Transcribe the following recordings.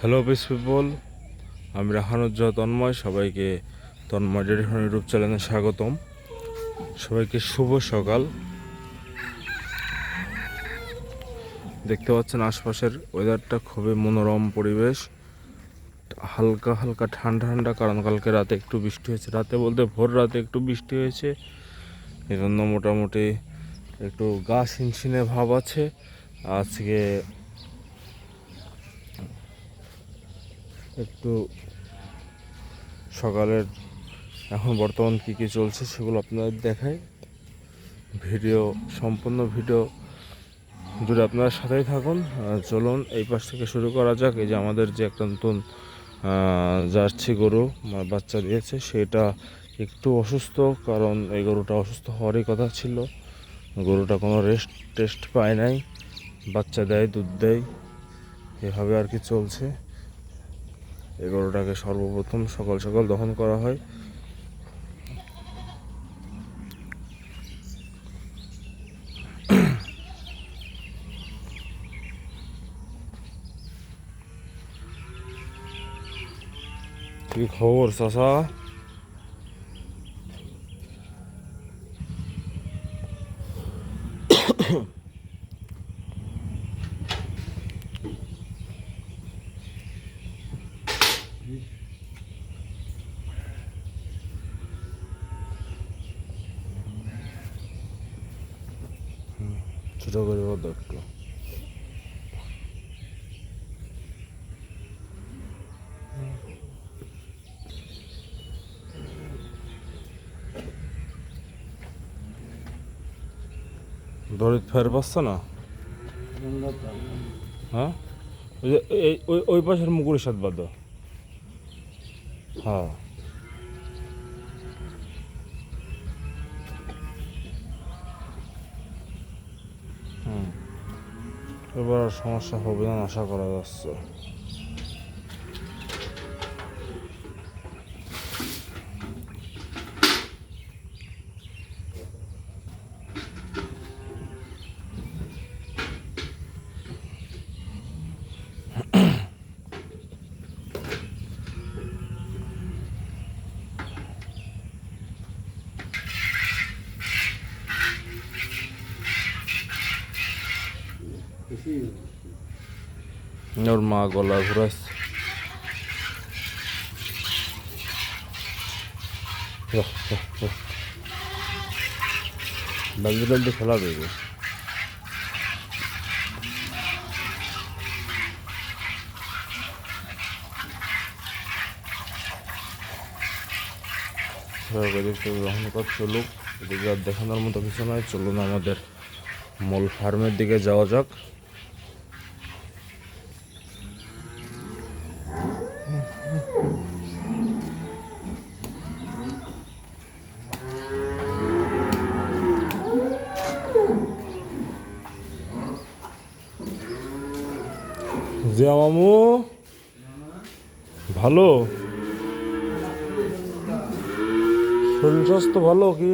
Hello piece people আমি রাহানুজ্জাহ তন্ময়, সবাইকে Tanmoy ডেরিফোন YouTube চ্যানেলে স্বাগতম। সবাইকে শুভ সকাল। দেখতে পাচ্ছেন আশপাশের ওয়েদারটা খুবই মনোরম পরিবেশ। হালকা হালকা ঠান্ডা ঠান্ডা, কারণ কালকে রাতে একটু বৃষ্টি হয়েছে। রাতে বলতে ভোর রাতে একটু বৃষ্টি হয়েছে। এজন্য মোটামুটি একটু গা শিনশিনে ভাব আছে। আজকে একটু সকালের এখন বর্তমান কী কী চলছে সেগুলো আপনাদের দেখাই। ভিডিও, সম্পূর্ণ ভিডিও জুড়ে আপনারা সাথেই থাকুন। চলুন এই পাশ থেকে শুরু করা যাক। এই যে আমাদের যে একটা নতুন জার্সি গরু বাচ্চা দিয়েছে, সেটা একটু অসুস্থ, কারণ এই গরুটা অসুস্থ হওয়ারই কথা ছিল। গরুটা কোনো রেস্ট টেস্ট পায় নাই। বাচ্চা দেয়, দুধ দেয়। এভাবে আর কি চলছে। এই গরুটাকে সর্বপ্রথম সকাল সকাল দহন করা হয়। কি খবর চাষা ছোট করে একটু দড়িত ফের পাচ্ছে না? হ্যাঁ? ওই ওই ওই পাশের মুগুরের সাথে বাদ দাও। হ্যাঁ। হুম। এবার সমস্যা হবে না আশা করা যাচ্ছে। ওর মা গলা ঘুরাচ্ছে জলদি জলদি খেলা কর চলুক। আর দেখানোর মতো কিছু নয় চলুন আমাদের মূল ফার্মের দিকে যাওয়া যাক। জিয়া মামু। ভালো? শরীর স্বাস্থ্য ভালো কি?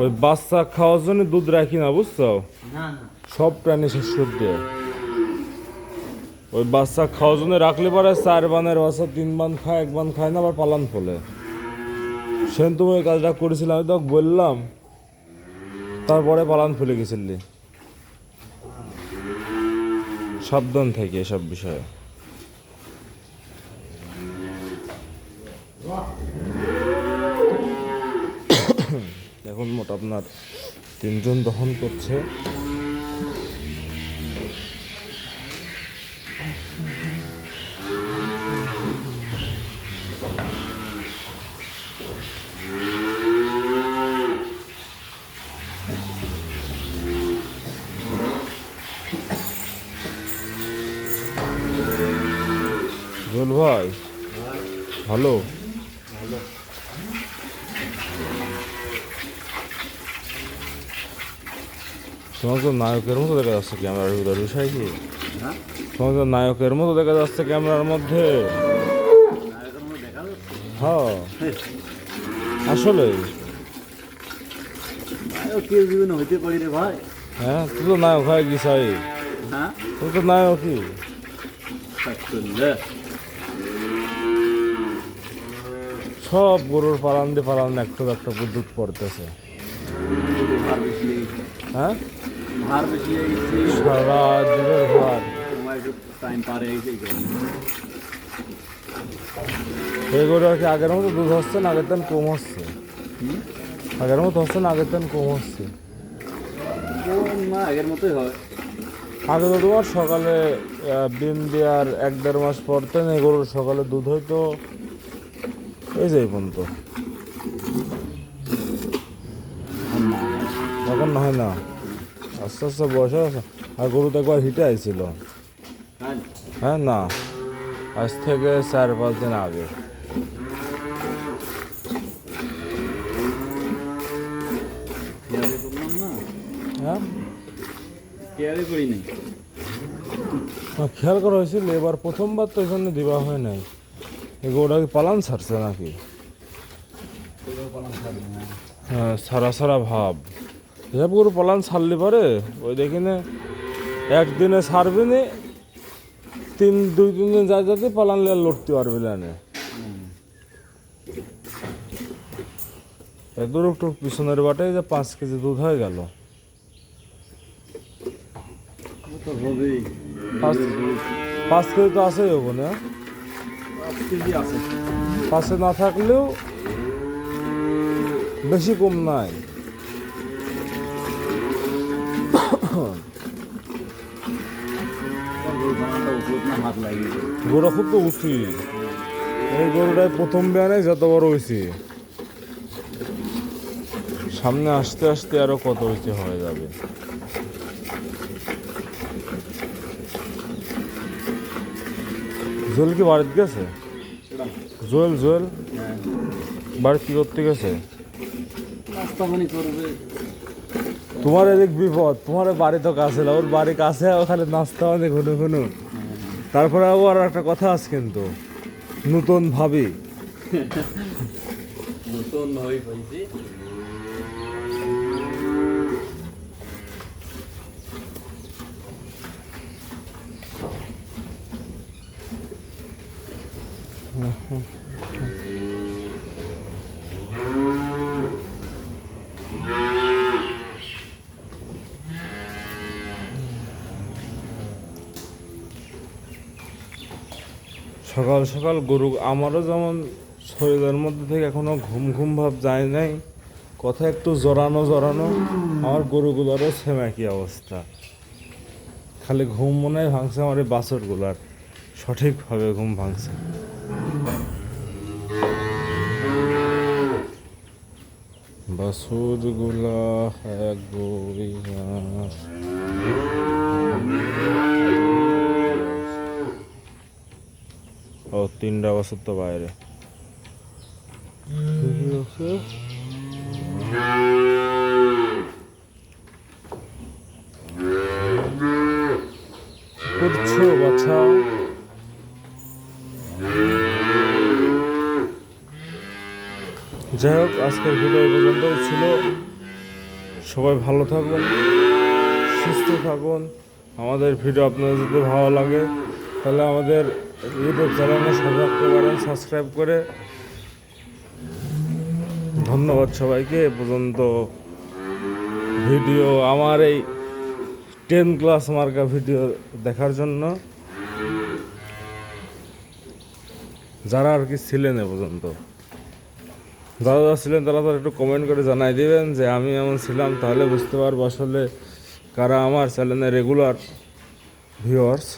ওই বাচ্চা খাওয়ার জন্য দুধ রাখি না বুঝছ? সব প্রাণী শেষ করে দেয়। ওই বাচ্চা খাওয়ার জন্য রাখলে পরে চার বানের বাচ্চা, তিন বান খায়, এক বান খায় না, আবার পালান ফলে। সেন তুমি ওই কাজটা করেছিলে আমি তো বললাম, তারপরে পালান ফুলে গেছিলি। সাবধান থেকে এসব বিষয়ে। এখন মোট আপনার তিনজন দহন করছে। জুয়েল ভাই। ভালো? তোমার তো নায়কের মতো দেখা যাচ্ছে ক্যামেরার ভিতরে বিষয় কি? তোমার তো নায়কের মতো দেখা যাচ্ছে ক্যামেরার মধ্যে। হ্যাঁ। আসলে? আরে কেউ জীবনে হইতে পারি রে ভাই? হ্যাঁ তুই তো নায়ক হয়ে গেছিস। হ্যাঁ। তুই তো নায়কই করলে সব গরুর পালান দিয়ে পালান একটু একটা দুধ পড়তেছে। হ্যাঁ? এই গরু আর কি আগের মতো দুধ হচ্ছে না, আগের দিন কম হচ্ছে? আগের মতো হচ্ছে না, আগের দিন কম হচ্ছে? আগে তো তোমার সকালে ডিম দেওয়ার এক দেড় মাস পর থেকে এই গরুর সকালে দুধ হয়তো এই যে পর্যন্ত এখন না হয় না। আস্তে আস্তে বয়স গেছে। আর গরু তো একবার হিটে আইছিল। হ্যাঁ না। আজ থেকে চার পাঁচ দিন আগে। হ্যাঁ। খেয়াল করা হয়েছিল। এবার প্রথমবার তো এখানে দেওয়া হয় নাই। গরুটা কি পালান ছাড়ছে নাকি? হ্যাঁ সারা সারা ভাব। এসব গরু পালান ছাড়লে পারে? ওই দেখিনে একদিনে ছাড়বে নি তিন দুই তিন দিন যা যাতে পালান লড়তে পারবে না এদূর একটু পিছনের বাটে যে পাঁচ কেজি দুধ হয়ে গেল। পাঁচ কেজি তো আছেই ওখানে আছে পাশে না থাকলেও বেশি কম নাই। গরু খুব তো উঁচু। এই গরুটাই প্রথম বিয়ানে যত বড় হয়েছে। সামনে আসতে আসতে আরও কত উঁচু হয়ে যাবে। জোয়েল কি বাড়িতে গেছে? Joel Joel? হ্যাঁ বাড়ি কি করতে গেছে? তোমার এদিক বিপদ, তোমার বাড়ি তো কাছে না, ওর বাড়ি কাছে, ওখানে নাস্তা মানে ঘুনু ঘুনু। তারপরে আবার একটা কথা আছে কিন্তু, নতুন ভাবি। নতুন হয়ে পাইছে সকাল সকাল গরু, আমারও যেমন শরীরের মধ্যে থেকে এখনও ঘুম ঘুম ভাব যায় নাই। কথা একটু জড়ানো জড়ানো আমার গরুগুলোরও সেম একই অবস্থা। খালি ঘুম মনে হয় ভাঙছে, আমার এই বাছরগুলার। সঠিকভাবে ঘুম ভাঙছে। বাছুরগুলা এক গরিয়া তিনটা বছর তো বাইরে যাই হোক, আজকের ভিডিও এই পর্যন্তই ছিল। সবাই ভালো থাকুন, সুস্থ থাকুন। আমাদের ভিডিও আপনাদের যদি ভালো লাগে, তাহলে আমাদের ইউটিউব চ্যানেলে করতে পারেন সাবস্ক্রাইব করে। ধন্যবাদ সবাইকে, এ পর্যন্ত ভিডিও, আমার এই টেন ক্লাস মার্কা ভিডিও দেখার জন্য। যারা আর কি ছিলেন এ পর্যন্ত, যারা যারা ছিলেন তারা তো একটু কমেন্ট করে জানাই দিবেন যে আমি এমন ছিলাম, তাহলে বুঝতে পারব আসলে কারা আমার চ্যানেলে রেগুলার ভিউয়ার্স